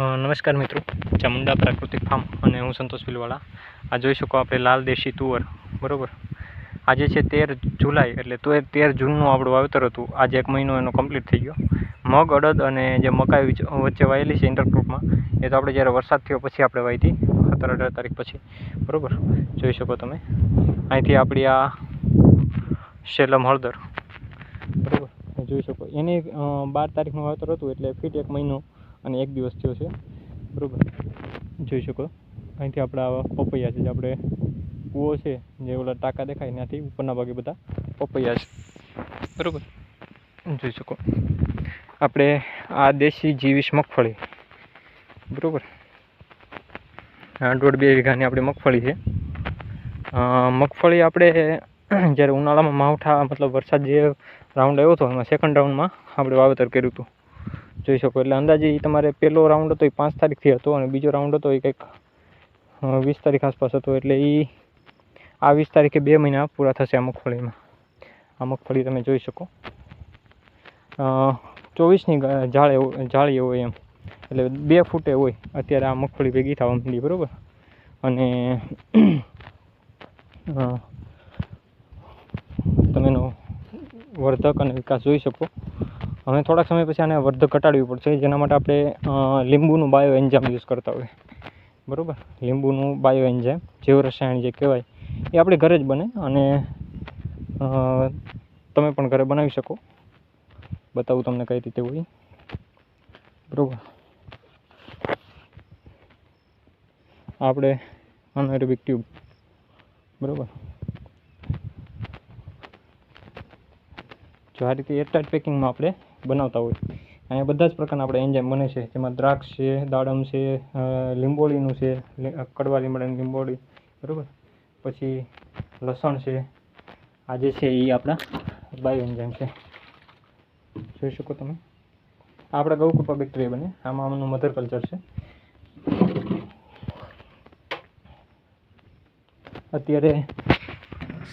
નમસ્કાર મિત્રો. ચામુંડા પ્રાકૃતિક ફાર્મ અને હું સંતોષ ભીલવાળા. આ જોઈ શકો આપણે લાલ દેશી તુવર, બરાબર? આજે છે તેર જુલાઈ, એટલે તો તેર જૂનનું આપણું વાવેતર હતું. આજે એક મહિનો એનો કમ્પ્લીટ થઈ ગયો. મગ, અડદ અને જે મકાઈ વચ્ચે વાયેલી છે ઇન્ટરક્રોપમાં એ તો આપણે જ્યારે વરસાદ થયો પછી આપણે વાવી હતી, સત્તર અઢાર તારીખ પછી. બરાબર? જોઈ શકો તમે. અહીંથી આપણી આ શેલમ હળદર. બરાબર? જોઈ શકો. એની બાર તારીખનું વાવેતર હતું, એટલે ફીટ એક મહિનો અને એક દિવસ થયો છે. બરાબર? જોઈ શકો. અહીંથી આપણા આવા પપૈયા છે, જે આપણે કૂવો છે, જે ઓલા ટાંકા દેખાય ત્યાંથી ઉપરના ભાગે બધા પપૈયા છે. બરાબર? જોઈ શકો. આપણે આ દેશી જીવીશ મગફળી. બરાબર? દોઢ બે વીઘાની આપણી મગફળી છે. મગફળી આપણે જ્યારે ઉનાળામાં માવઠા, મતલબ વરસાદ જે રાઉન્ડ આવ્યો હતો, એમાં સેકન્ડ રાઉન્ડમાં આપણે વાવેતર કર્યું હતું. જોઈ શકો. એટલે અંદાજે એ તમારે પહેલો રાઉન્ડ હતો એ પાંચ તારીખથી હતો અને બીજો રાઉન્ડ હતો એ કંઈક વીસ તારીખ આસપાસ હતો. એટલે એ આ વીસ તારીખે બે મહિના પૂરા થશે આ મગફળીમાં. આ મગફળી તમે જોઈ શકો. ચોવીસની જાળે જાળી હોય એમ. એટલે બે ફૂટે હોય, અત્યારે આ મગફળી ભેગી થવા માંડી, બરાબર? અને તમે એનો વર્ધક અને વિકાસ જોઈ શકો. હવે થોડાક સમય પછી આને વર્ધક ઘટાડવી પડશે, જેના માટે આપણે લીંબુનું બાયો એન્જામ યુઝ કરતા હોય બરાબર? લીંબુનું બાયો એન્જામ જીવ રસાયણ જે કહેવાય, એ આપણે ઘરે જ બને અને તમે પણ ઘરે બનાવી શકો. બતાવું તમને કઈ રીતે હોય. બરાબર? આપણે અનએરોબિક ટ્યુબ બરાબર? જો આ રીતે એરટાઇટ પેકિંગમાં આપણે બનાવતા હોય. અહીંયા બધા જ પ્રકારના આપણે એન્જાઇમ બને છે. જેમાં દ્રાક્ષ છે, દાડમ છે લીંબોળીનું છે કડવા લીમડાની લીંબોળી, બરાબર? પછી લસણ છે. આ જે છે એ આપણા બાયો એન્જાઇમ છે. જોઈ શકો તમે? આ આપણા ગૌકૃપા બેક્ટેરિયા બને. આમાં આમનું મધર કલ્ચર છે. અત્યારે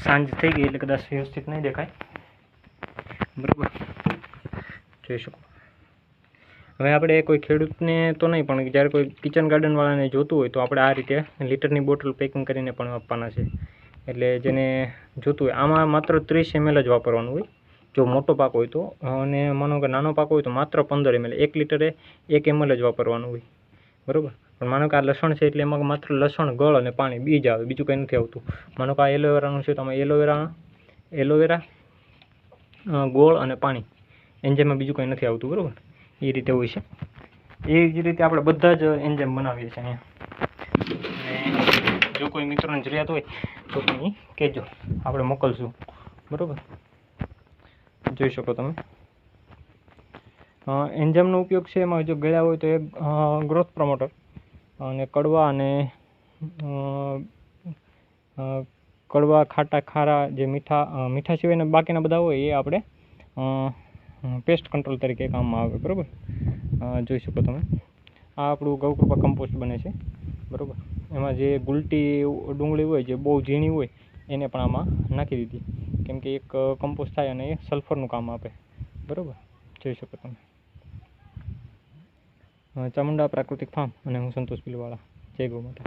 સાંજ થઈ ગઈ એટલે કદાચ વ્યવસ્થિત નહીં દેખાય. બરાબર? જોઈ શકો. હવે આપણે કોઈ ખેડૂતને તો નહીં, પણ જ્યારે કોઈ કિચન ગાર્ડનવાળાને જોતું હોય તો આપણે આ રીતે લીટરની બોટલ પેકિંગ કરીને પણ આપવાના છે. એટલે જેને જોતું હોય, આમાં માત્ર ત્રીસ એમએલ જ વાપરવાનું હોય. જો મોટો પાક હોય તો, અને માનો કે નાનો પાક હોય તો માત્ર પંદર એમએલ એક લીટરે એક એમએલ જ વાપરવાનું હોય. બરાબર? પણ માનો કે આ લસણ છે એટલે એમાં માત્ર લસણ, ગળ અને પાણી, બીજ આવે, બીજું કંઈ નથી આવતું. માનો કે આ એલોવેરાનું છે, તો આમાં એલોવેરા એલોવેરા ગોળ અને પાણી. એન્જાઇમમાં બીજું કંઈ નથી આવતું, બરાબર? એ રીતે હોય છે. એ જ રીતે આપણે બધા જ એન્જાઇમ બનાવીએ છીએ અહીંયા. જો કોઈ મિત્રોને જરૂરિયાત હોય, તો તમે કહેજો. આપણે મોકલશું. બરાબર? જોઈ શકો તમે. એન્જામનો ઉપયોગ છે એમાં જો ગયા હોય તો એ ગ્રોથ પ્રમોટર અને કડવા અને કડવા, ખાટા, ખારા જે મીઠા મીઠા સિવાયના બાકીના બધા હોય એ આપણે પેસ્ટ કંટ્રોલ તરીકે કામમાં આવે, બરાબર? જોઈ શકો તમે. આ આપણું ગૌકૃપા કમ્પોસ્ટ બને છે, બરાબર? એમાં જે ગુલટી ડુંગળી હોય, જે બહુ ઝીણી હોય, એને પણ આમાં નાખી દીધી. કેમ કે એક કમ્પોસ્ટ થાય અને એ સલ્ફરનું કામ આપે, બરાબર? જોઈ શકો તમે. ચામુંડા પ્રાકૃતિક ફાર્મ અને હું સંતોષ પીલવાળા જય ગૌ માતા.